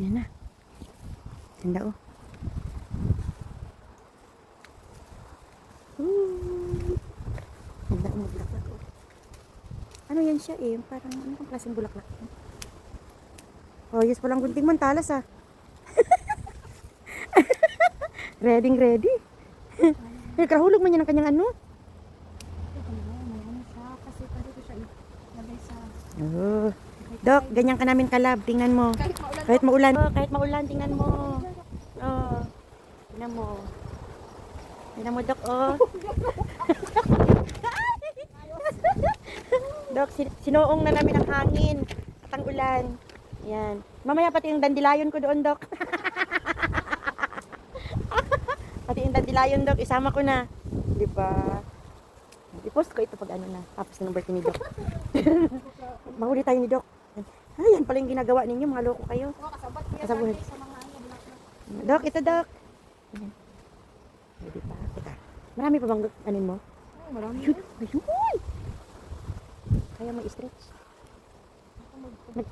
Yan na. Ganda oh. Ooh. Ganda ang bulaklak oh. Ano yan siya eh? Parang ano kang klaseng bulaklak? Oh, yes palang gunting mo, talas ah. ready, ready. Eh, kahulog man yan ang kanyang ano. Sa... Oh. Dok, ganyan ka namin kalab. Tingnan mo. Kahit. Kahit maulan. Oh, kahit maulan, tingnan mo. Oh. Tingnan mo. Tingnan mo, Dok, oh. Dok, sin- sinuong na namin ang hangin at ang ulan. Yan. Mamaya pati yung dandilayon ko doon, Dok. pati yung dandilayon, Dok, isama ko na. Di ba? I-post ko ito pag ano na. Tapos na ng birthday ni Dok. Mahuli tayo ni Dok. Ay, yan pala yung ginagawa ninyo. Mga loko kayo. Oh, kasabot niya sa mga ano. Dok, ito Dok. Ayan. Ba? Teka. Marami pa bang anin mo? Oh, marami. Ayun, ayun. Kaya mo i-stretch. Nag,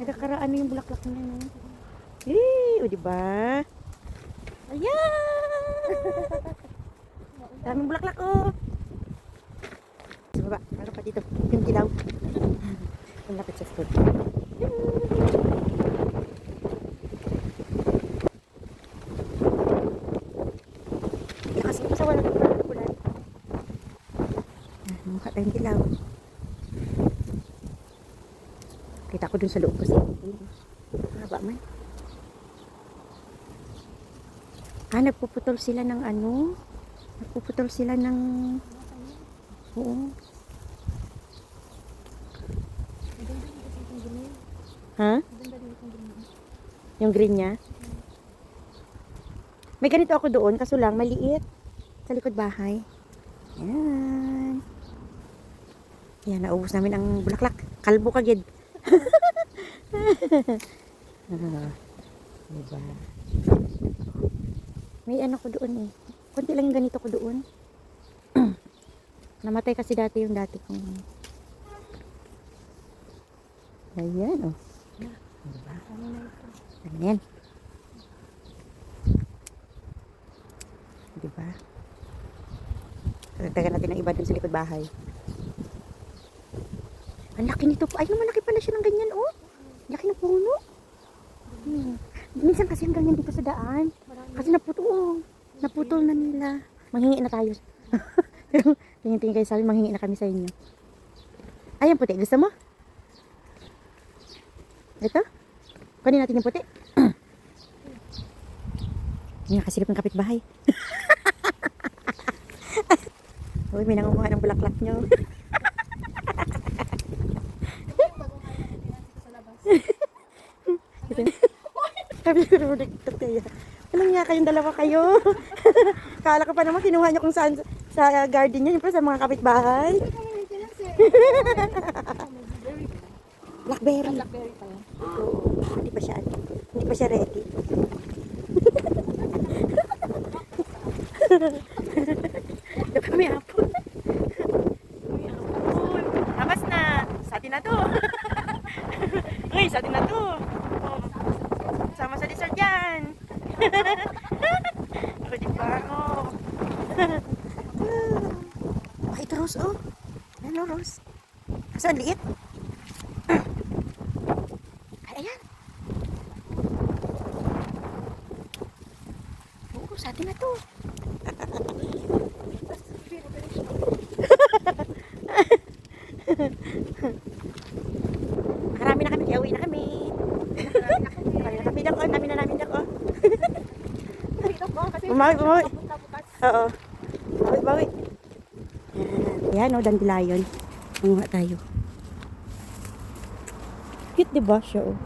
nagkakaraan yung bulaklak niya, no? Eh, o di ba? Ayan! Daming bulaklak, oh! Sa baba, meron pa dito. Yung dilaw. Ang lapit sa. Lakas mo sa wala ng ulan. Mukha tayong dilaw. Kita ko dun sa loob kasi. Haba man. Ah, nagpuputol sila ng ano? Nagpuputol sila ng... Oo. Ha? Yung green niya? May ganito ako doon, kaso lang, maliit. Sa likod bahay. Yan. Yan, naubos namin ang bulaklak. Kalbo ka, gid. ah, diba? May ano ko doon eh. Kunti lang yung ganito ko doon. Namatay kasi dati yung dati kong... Ayan, oh. Diba? Ano yan? Diba? Tagdagan natin ng iba dun sa likod bahay. Ang laki nito po. Ay, malaki pala siya ng ganyan, oh. Laki ng puno. Hmm. Minsan kasi ang ganyan dito sa daan. Kasi naputol, oh. Naputol na nila. Manghingi na tayo. Tingin-tingin kayo sa amin, manghingi na kami sa inyo. Ayan, puti. Gusto mo? Ito? Kunin natin yung puti. Yan, nakasilip ng kapitbahay. Uy, may nangunguha ng bulaklak nyo. Sabi ko rin ito kaya. Walang nga kayong dalawa kayo. Kala ko pa naman kinuha nyo kung saan sa garden nyo. Yung pa sa mga kapitbahay. Blackberry. Blackberry pa yan. Oo, hindi pa siya, ano, hindi pa siya ready. Ito kami. Hapon. Labas na. Sa atin na to. Uy, sa atin na to. Oh. Sama sa dessert yan. Ako di ba? Oh. Ay, ito Rose, oh. Ano, Rose? Saan, liit? Ay, ayan. Oo, sa atin na to. Marami na kami, kaya uwi na kami. Marami na kami, dako. Dami na namin, dako. Bumawi, bumawi. Oo. Bawi, bawi. Yan, oh, dandelion. Manguha tayo. Cute, di ba siya, oh?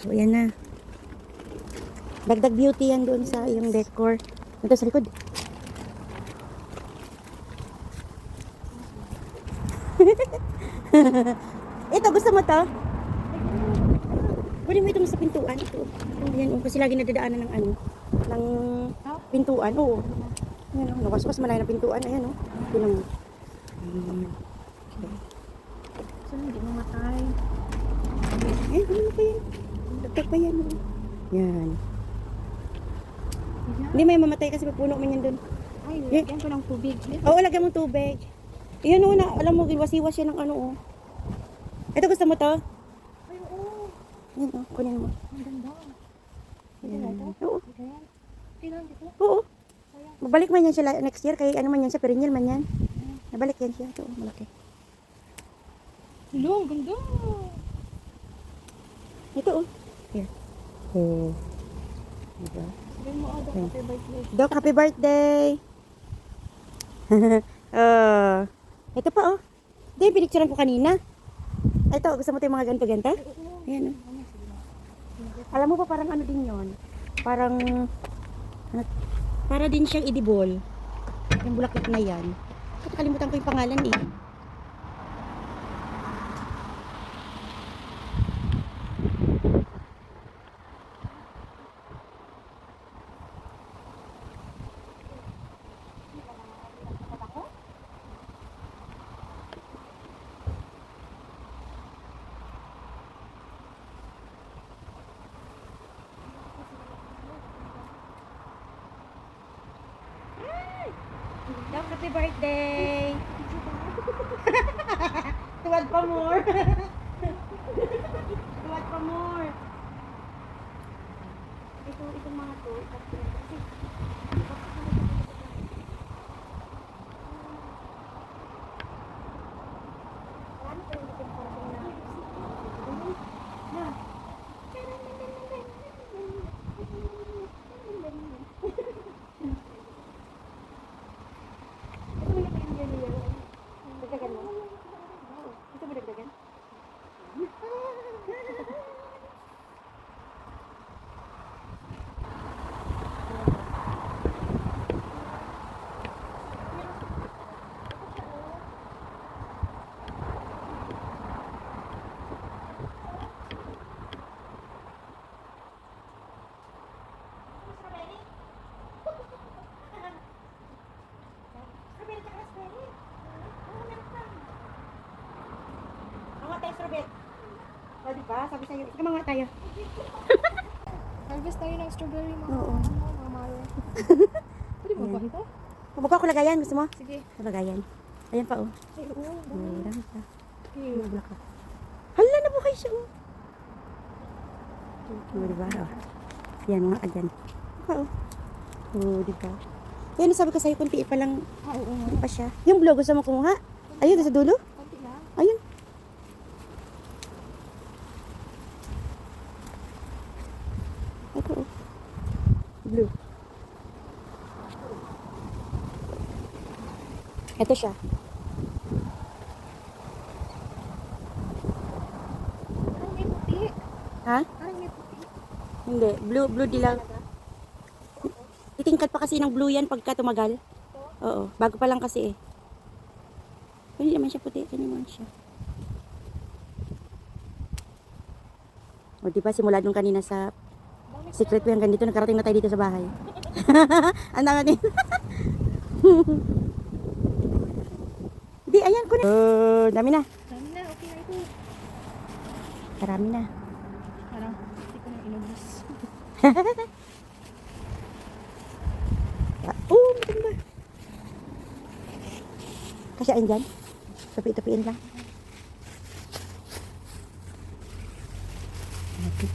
So, yan na. Dagdag beauty yan doon sa yung decor. Ito sa likod. ito, gusto mo to? Kunin mo ito sa pintuan. Ito. Ayan, oh, kasi lagi nadadaanan ng ano, ng pintuan. Oo. Ayan, oh, nakaswas malaya ng pintuan. Ayan, oh. Tingnan mo. Ayan. So, hindi mamatay. Eh, ano pa yan? Dagdag pa yan. oh. Yan. Hindi may mamatay kasi pupuno man yan doon. Ay, lagyan ko ng tubig. Oo, lagyan mo tubig. Iyan o, na, alam mo, iwas-iwas yan ng ano o. Ito gusto mo to? Ay, oo. Yan o, kunin mo. Ang ganda. Yan. Oo. Kailan dito? oo. Babalik man yan siya next year, kay ano man yan siya, perennial man yan. Nabalik yan siya. Ito, oh, malaki. Hello, ang ganda. Ito o. Here. Oh. Diba? Okay. happy birthday. Uh, ito pa oh. Hindi, pinicturean ko kanina. Ito, gusto mo ito mga ganto-ganto? Ayan oh. Alam mo pa parang ano din yon Parang, ano, para din siyang edible. Yung bulaklak na yan. Nakalimutan ko yung pangalan eh. Doc, happy birthday! Tuwad pa more! Tuwad pa more! Ito, itong mga to, kasi Marami pa rin itong parating na. Na. Ito mo na pa yung yellow yellow. Dagdagan mo? Ito mo dagdagan? Strawberry tsaka raspberry. Oo, meron pa. Mga tayo strawberry. O, diba? Sabi sa'yo, ika mga tayo. Harvest tayo ng strawberry, mga Oo. ano, mga maro. Pwede mo ba ito? Mababa ko lagayan. Gusto mo? Sige. Lagayan. Ayan pa, oh. Ay, oo. Oh, dami pa. Yung bulaklak. Hala, nabuhay siya, oh. Oh, diba? Oh. Yan, mga agyan. Baka, oh. Oh, diba? Yan, sabi ko sa'yo, kunti pa lang Ah, oo. ano pa siya. Yung blue, gusto mo kumuha? Ayun, sa dulo. Konti lang. Ayun. Ito, oh. Blue. Ito siya. Parang may puti. Ha? Parang may puti. Hindi. Blue, blue dilaw. Titingkad pa kasi ng blue yan pagka tumagal. Oo. Bago pa lang kasi eh. Hindi naman siya puti. Ito naman siya. O, di ba simula nung kanina sa secret way hanggang dito, nagkarating na tayo dito sa bahay. Ang dami din. Di, ayan ko na. Oh, dami na. Dami na, okay na ito. Marami na. Parang, hindi ko na inubos. Oh, maganda. Kasyain dyan. Tapi-tapiin lang. Okay.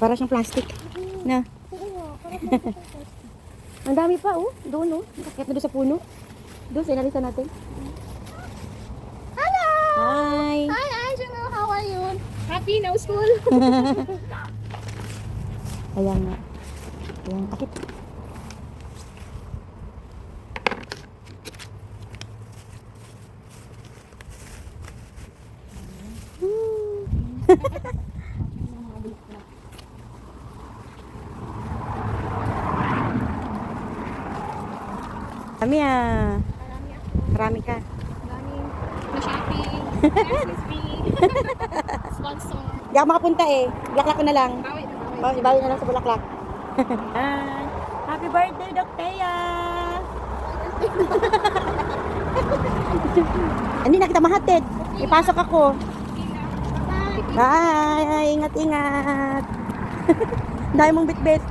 Para siyang plastic. Na. Ang dami pa, oh. Doon, oh. Nakakit na doon sa puno. Doon, sinalisan natin. Hello! Hi! Hi, Angelo! How are you? Happy no school? Kaya nga. Ayan, akit. Kami ah. Marami. Marami ka. Dami na shopping. SSB. Sponsor. Hindi ako makapunta eh. Bulaklak ko na lang. Bawi na bawi. Oh, ibawi na lang sa bulaklak. Hi. Happy birthday, Dok Thea! Hindi na kita mahatid. Ipasok ako. Bye. Bye! Ingat, ingat. Dahil mong bitbit.